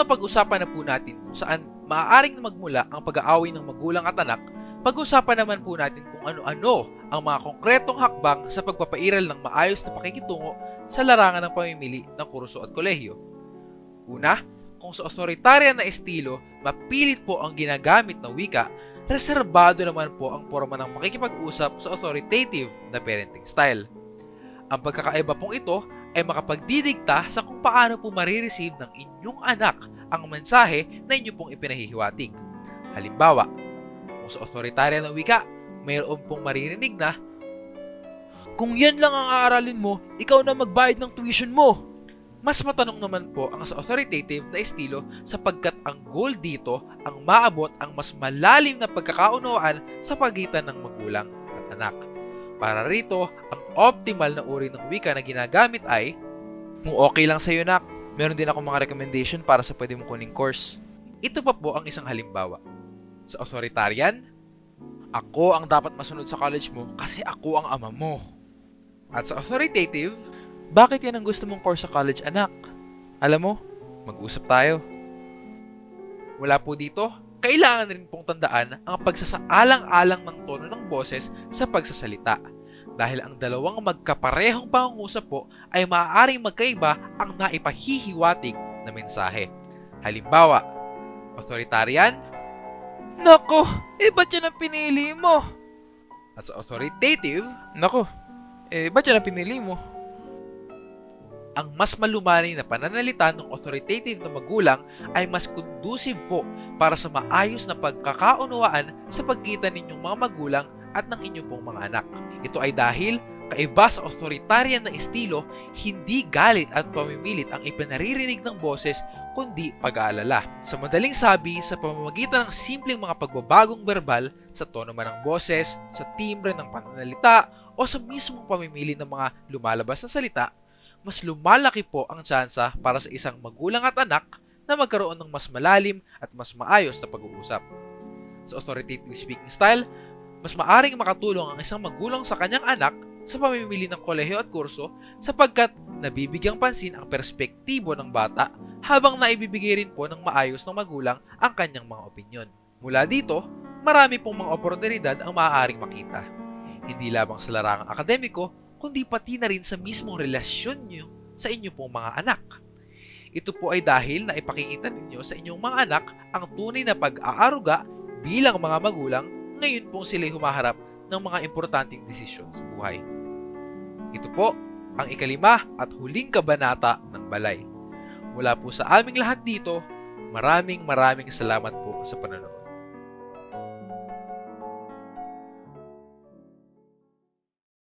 napag-usapan na po natin kung saan maaaring magmula ang pag-aaway ng magulang at anak, pag-usapan naman po natin kung ano-ano ang mga konkretong hakbang sa pagpapairal ng maayos na pakikitungo sa larangan ng pamimili ng kurso at kolehiyo. Una, kung sa authoritarian na estilo, mapilit po ang ginagamit na wika, reserbado naman po ang forma ng pakikipag-usap sa authoritative na parenting style. Ang pagkakaiba pong ito ay makapagdidikta sa kung paano po marireceive ng inyong anak ang mensahe na inyo pong ipinahihiwatig. Halimbawa, kung sa authoritarian na wika, mayroon pong maririnig na, Kung yan lang ang aaralin mo, ikaw na magbayad ng tuition mo. Mas matanong naman po ang sa authoritative na estilo sapagkat ang goal dito ang maabot ang mas malalim na pagkakaunawaan sa pagitan ng magulang at anak. Para rito, ang optimal na uri ng wika na ginagamit ay kung okay lang sa'yo nak, meron din ako mga recommendation para sa pwede mong kuning course. Ito pa po ang isang halimbawa. Sa authoritarian, ako ang dapat masunod sa college mo kasi ako ang ama mo. At sa authoritative, bakit yan ang gusto mong course sa college anak? Alam mo, mag-usap tayo. Mula po dito, kailangan rin pong tandaan ang pagsasaalang-alang ng tono ng boses sa pagsasalita. Dahil ang dalawang magkaparehong pangungusap po ay maaaring magkaiba ang naipahihiwatig na mensahe. Halimbawa, authoritarian, Nako, eh ba't yan ang pinili mo? At sa authoritative, Nako, eh ba't yan ang pinili mo? ang mas malumanay na pananalita ng authoritative na magulang ay mas conducive po para sa maayos na pagkakaunawaan sa pagkita ninyong mga magulang at ng inyong pong mga anak. Ito ay dahil kaiba sa authoritarian na estilo, hindi galit at pamimilit ang ipinaririnig ng boses kundi pag-aalala. Sa madaling sabi, sa pamamagitan ng simpleng mga pagbabagong verbal sa tono man ng boses, sa timbre ng pananalita, o sa mismong pamimili ng mga lumalabas na salita, mas lumalaki po ang tsansa para sa isang magulang at anak na magkaroon ng mas malalim at mas maayos na pag-uusap. Sa authoritative speaking style, mas maaring makatulong ang isang magulang sa kanyang anak sa pamimili ng kolehiyo at kurso sapagkat nabibigyang pansin ang perspektibo ng bata habang naibibigay rin po ng maayos ng magulang ang kanyang mga opinyon. Mula dito, marami pong mga oportunidad ang maaaring makita. Hindi lamang sa larangang akademiko, kundi pati na rin sa mismong relasyon nyo sa inyo pong mga anak. Ito po ay dahil na ipakikita ninyo sa inyong mga anak ang tunay na pag-aaruga bilang mga magulang ngayon pong sila'y humaharap ng mga importanteng desisyon sa buhay. Ito po ang ikalima at huling kabanata ng balay. Mula po sa aming lahat dito, maraming maraming salamat po sa panonood.